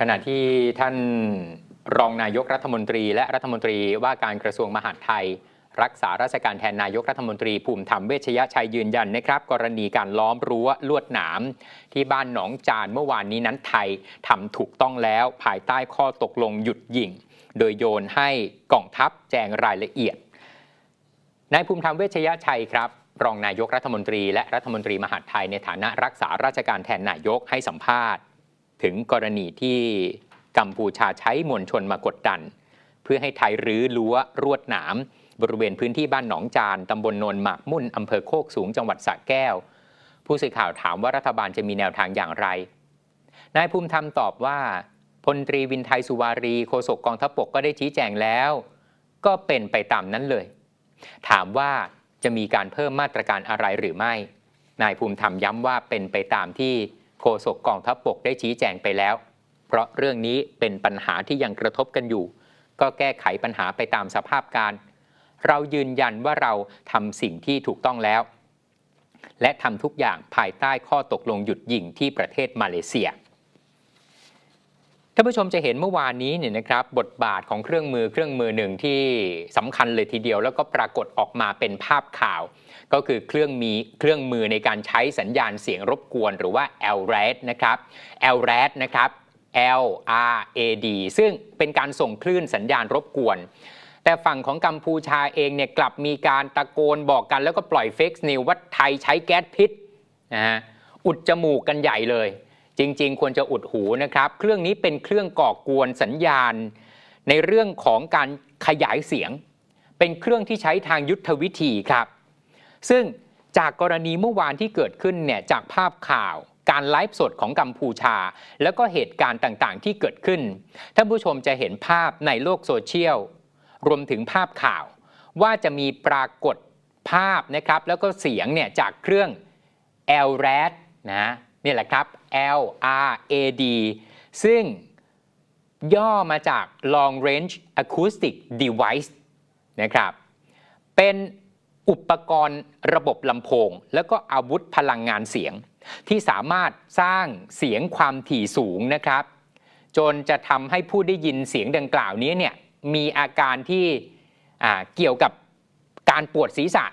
ขณะที่ท่านรองนายกรัฐมนตรี และรัฐมนตรีว่าการกระทรวงมหาดไทย รักษาราชการแทนนายกรัฐมนตรีภูมิธรรมเวชยชัยยืนยันนะครับ กรณีการล้อมรั้วลวดหนาม ที่บ้านหนองจานเมื่อวานนี้นั้นไทยทำถูกต้องแล้วภายใต้ข้อตกลงหยุดยิง โดยโยนให้กองทัพแจงรายละเอียดนายภูมิธรรมเวชยชัยครับรองนายกรัฐมนตรี และรัฐมนตรีมหาดไทยในฐานะรักษาราชการแทนนายกให้สัมภาษณ์ ถึงกรณีที่กัมพูชาใช้มวลชนมากดดัน เพื่อให้ไทยรื้อรั้วรวดหนาม บริเวณพื้นที่บ้านหนองจานตำบลโนนหมากมุ่นอำเภอโคกสูงจังหวัดสระแก้ว ผู้สื่อข่าวถามว่ารัฐบาลจะมีแนวทางอย่างไร นายภูมิธรรมตอบว่าพลตรีวินไทยสุวารีโฆษกกองทัพบกก็ได้ชี้แจงแล้ว ก็เป็นไปตามนั้นเลย ถามว่าจะมีการเพิ่มมาตรการอะไรหรือไม่ นายภูมิธรรมย้ำว่าเป็นไปตามที่ โฆษกกองทัพบกได้ชี้แจงไปแล้ว เพราะเรื่องนี้เป็นปัญหาที่ยังกระทบกันอยู่ ก็แก้ไขปัญหาไปตามสภาพการ เรายืนยันว่าเราทำสิ่งที่ถูกต้องแล้ว และทำทุกอย่างภายใต้ข้อตกลงหยุดยิงที่ประเทศมาเลเซีย ท่านผู้ชมจะเห็นเมื่อวานนี้เนี่ยนะครับบทบาทของเครื่องมือเครื่องมือหนึ่งที่สำคัญเลยทีเดียว แล้วก็ปรากฏออกมาเป็นภาพข่าว ก็คือเครื่องมีเครื่องมือในการใช้สัญญาณเสียงรบกวน หรือว่า LRAD นะครับ LRAD นะครับ L R A D ซึ่งเป็นการส่งคลื่นสัญญาณรบกวน แต่ฝั่งของกัมพูชาเองเนี่ยกลับมีการตะโกนบอกกันแล้วก็ปล่อยเฟกซ์นิวว่าไทยใช้แก๊สพิษนะฮะอุดจมูกกันใหญ่เลย จริง ๆ ควรจะอุดหูนะครับ เครื่องนี้เป็นเครื่องก่อกวนสัญญาณ ในเรื่องของการขยายเสียง เป็นเครื่องที่ใช้ทางยุทธวิธีครับ ซึ่งจากกรณีเมื่อวานที่เกิดขึ้นเนี่ยจากภาพข่าวการไลฟ์สดของกัมพูชา แล้วก็เหตุการณ์ต่างๆ ที่เกิดขึ้น ท่านผู้ชมจะเห็นภาพในโลกโซเชียล รวมถึงภาพข่าว ว่าจะมีปรากฏภาพนะครับ แล้วก็เสียงเนี่ยจากเครื่อง LRAD นะ นี่แหละครับ LRAD ซึ่งย่อมาจาก Long Range Acoustic Device นะครับ เป็นอุปกรณ์ระบบลำโพง แล้วก็อาวุธพลังงานเสียง ที่สามารถสร้างเสียงความถี่สูงนะครับ จนจะทำให้ผู้ได้ยินเสียงดังกล่าวนี้เนี่ยมีอาการที่เกี่ยวกับการปวดศีรษะ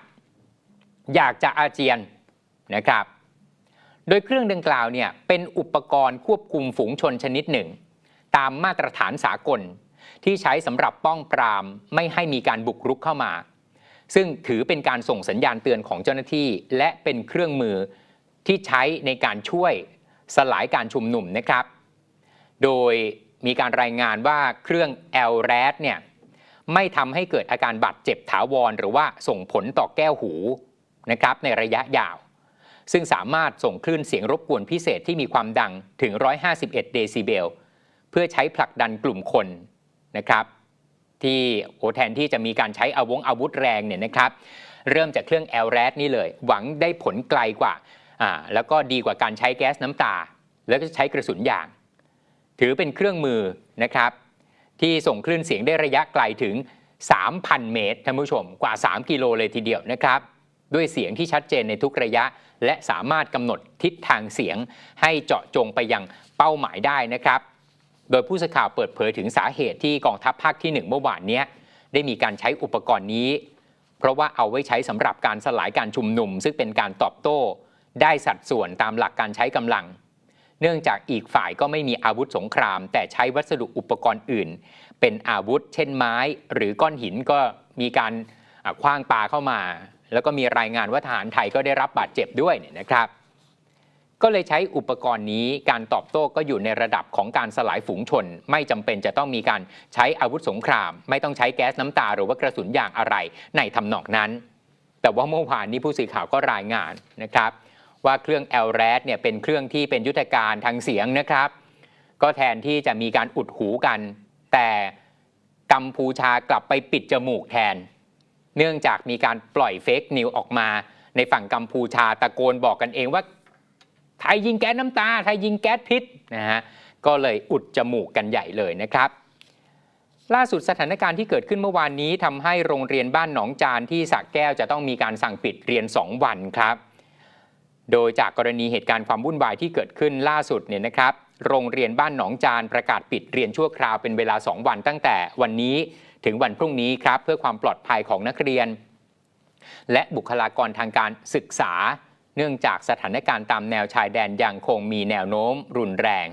อยากจะอาเจียนนะครับ โดยเครื่องดังกล่าวเนี่ยเป็นอุปกรณ์ควบคุมฝูงชนชนิดหนึ่ง ตามมาตรฐานสากล ที่ใช้สำหรับป้องปรามไม่ให้มีการบุกรุกเข้ามา ซึ่งถือเป็นการส่งสัญญาณเตือนของเจ้าหน้าที่ และเป็นเครื่องมือที่ใช้ในการช่วยสลายการชุมนุมนะครับ โดยมีการรายงานว่าเครื่อง LRAD เนี่ยไม่ทำให้เกิดอาการบาดเจ็บถาวร หรือว่าส่งผลต่อแก้วหูนะครับในระยะยาว ซึ่งสามารถส่งคลื่นเสียงรบกวนพิเศษที่มีความดังถึง 151 เดซิเบล เพื่อใช้ผลักดันกลุ่มคนนะครับที่โอแทนที่จะมีการใช้อาวงอาวุธแรงเนี่ยนะครับ เริ่มจากเครื่อง LRAD นี่เลย หวังได้ผลไกลกว่าอ่า แล้วก็ดีกว่าการใช้แก๊สน้ำตา แล้วก็ใช้กระสุนยาง ถือเป็นเครื่องมือนะครับ ที่ส่งคลื่นเสียงได้ระยะไกลถึง 3,000 เมตรท่านผู้ชมกว่า 3 กิโลเลยทีเดียวนะครับ ด้วยเสียงที่ชัดเจนในทุกระยะ และสามารถกำหนดทิศทางเสียง ให้เจาะจงไปยังเป้าหมายได้นะครับ โดยผู้สื่อข่าวเปิดเผยถึงสาเหตุที่กองทัพภาคที่ 1 เมื่อวานนี้ได้มีการใช้อุปกรณ์นี้ เพราะว่าเอาไว้ใช้สำหรับการสลายการชุมนุม ซึ่งเป็นการตอบโต้ ได้สัดส่วนตามหลักการใช้กำลังเนื่องจากอีกฝ่ายก็ไม่มีอาวุธสงคราม แต่ใช้วัสดุอุปกรณ์อื่น เป็นอาวุธ เช่นไม้ หรือก้อนหินก็มีการคว้างปาเข้ามา แล้วก็มีรายงานว่าทหารไทยก็ได้รับบาดเจ็บด้วยเนี่ยนะครับ ก็เลยใช้อุปกรณ์นี้การตอบโต้ก็อยู่ในระดับของการสลายฝูงชน ไม่จำเป็นจะต้องมีการใช้อาวุธสงคราม ไม่ต้องใช้แก๊สน้ำตาหรือว่ากระสุนยางอะไรในทำนองนั้น แต่ว่าเมื่อวานนี้ผู้สื่อข่าวก็รายงานนะครับ ว่าเครื่อง l r a d เนี่ยเป็นเครื่องที่เป็นยุทธการทางเสียงนะครับ ก็แทนที่จะมีการอุดหูกัน แต่กัมพูชากลับไปปิดจมูกแทน เนื่องจากมีการปล่อยเฟกนิวออกมา ในฝั่งกัมพูชาตะโกนบอกกันเองว่า ไทยยิงแก๊สน้ำตา ไทยยิงแก๊สพิษนะฮะก็เลยอุดจมูกกันใหญ่เลยนะครับ ล่าสุดสถานการณ์ที่เกิดขึ้นเมื่อวานนี้ทำให้โรงเรียนบ้านหนองจานที่สระแก้วจะต้องมีการสั่งปิดเรียน 2 วันครับ โดยจากกรณีเหตุการณ์ความวุ่นวายที่เกิดขึ้นล่าสุดเนี่ยนะครับ โรงเรียนบ้านหนองจานประกาศปิดเรียนชั่วคราวเป็นเวลา 2 วันตั้งแต่วันนี้ ถึงวันพรุ่งนี้ครับเพื่อความปลอดภัยของนักเรียน และบุคลากรทางการศึกษา เนื่องจากสถานการณ์ตามแนวชายแดนยังคงมีแนวโน้มรุนแรง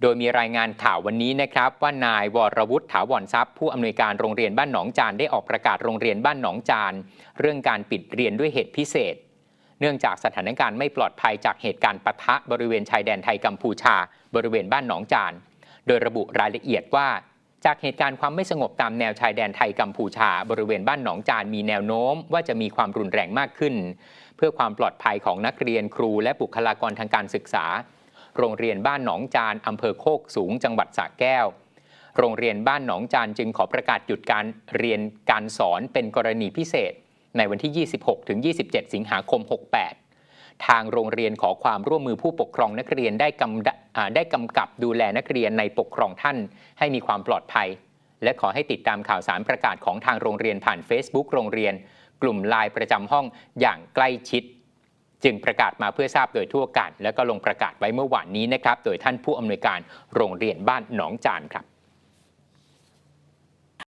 โดยมีรายงานข่าววันนี้นะครับ ว่านายวรวุฒิถาวรทรัพย์ ผู้อำนวยการโรงเรียนบ้านหนองจานได้ออกประกาศโรงเรียนบ้านหนองจานเรื่องการปิดเรียนด้วยเหตุพิเศษ เนื่องจากสถานการณ์ไม่ปลอดภัยจากเหตุการณ์ปะทะบริเวณชายแดนไทยกัมพูชา บริเวณบ้านหนองจานโดยระบุรายละเอียดว่า จากเหตุการณ์ความไม่สงบตามแนวชายแดนไทยกัมพูชา บริเวณบ้านหนองจานมีแนวโน้มว่าจะมีความรุนแรงมากขึ้น เพื่อความปลอดภัยของนักเรียนครูและบุคลากรทางการศึกษา โรงเรียนบ้านหนองจานอำเภอโคกสูง จังหวัดสระแก้ว โรงเรียนบ้านหนองจานจึงขอประกาศหยุดการเรียนการสอนเป็นกรณีพิเศษ ในวันที่ 26ถึง27 สิงหาคม 68 ทางโรงเรียนขอความร่วมมือผู้ปกครองนักเรียนได้กำได้กำกับดูแลนักเรียนในปกครองท่าน ให้มีความปลอดภัย และขอให้ติดตามข่าวสารประกาศของทางโรงเรียนผ่าน Facebook โรงเรียน กลุ่มไลน์ประจำห้องอย่างใกล้ชิด จึงประกาศมาเพื่อทราบโดยทั่วกัน แล้วก็ลงประกาศไว้เมื่อวานนี้นะครับ โดยท่านผู้อำนวยการโรงเรียนบ้านหนองจานครับ